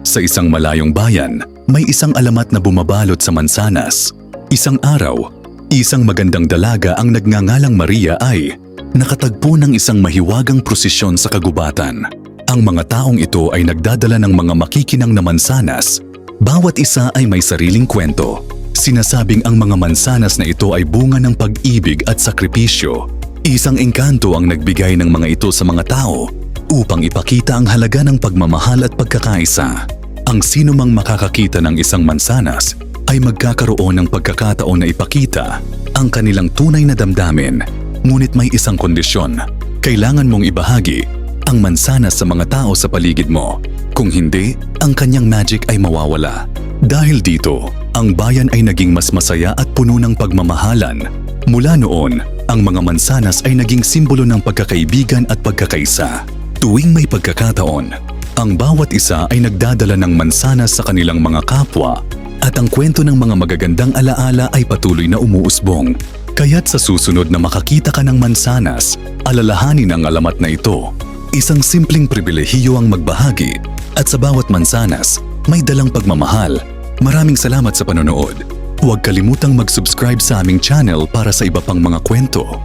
Sa isang malayong bayan, may isang alamat na bumabalot sa mansanas. Isang araw, isang magandang dalaga ang nagngangalang Maria ay nakatagpo ng isang mahiwagang prosesyon sa kagubatan. Ang mga taong ito ay nagdadala ng mga makikinang na mansanas. Bawat isa ay may sariling kwento. Sinasabing ang mga mansanas na ito ay bunga ng pag-ibig at sakripisyo. Isang engkanto ang nagbigay ng mga ito sa mga tao upang ipakita ang halaga ng pagmamahal at pagkakaisa. Ang sino mang makakakita ng isang mansanas ay magkakaroon ng pagkakataon na ipakita ang kanilang tunay na damdamin. Ngunit may isang kondisyon. Kailangan mong ibahagi ang mansanas sa mga tao sa paligid mo. Kung hindi, ang kanyang magic ay mawawala. Dahil dito, ang bayan ay naging mas masaya at puno ng pagmamahalan. Mula noon, ang mga mansanas ay naging simbolo ng pagkakaibigan at pagkakaisa. Tuwing may pagkakataon, ang bawat isa ay nagdadala ng mansanas sa kanilang mga kapwa at ang kwento ng mga magagandang alaala ay patuloy na umuusbong. Kaya't sa susunod na makakita ka ng mansanas, alalahanin ang alamat na ito. Isang simpleng pribilehiyo ang magbahagi at sa bawat mansanas, may dalang pagmamahal. Maraming salamat sa panonood. Huwag kalimutang mag-subscribe sa aming channel para sa iba pang mga kwento.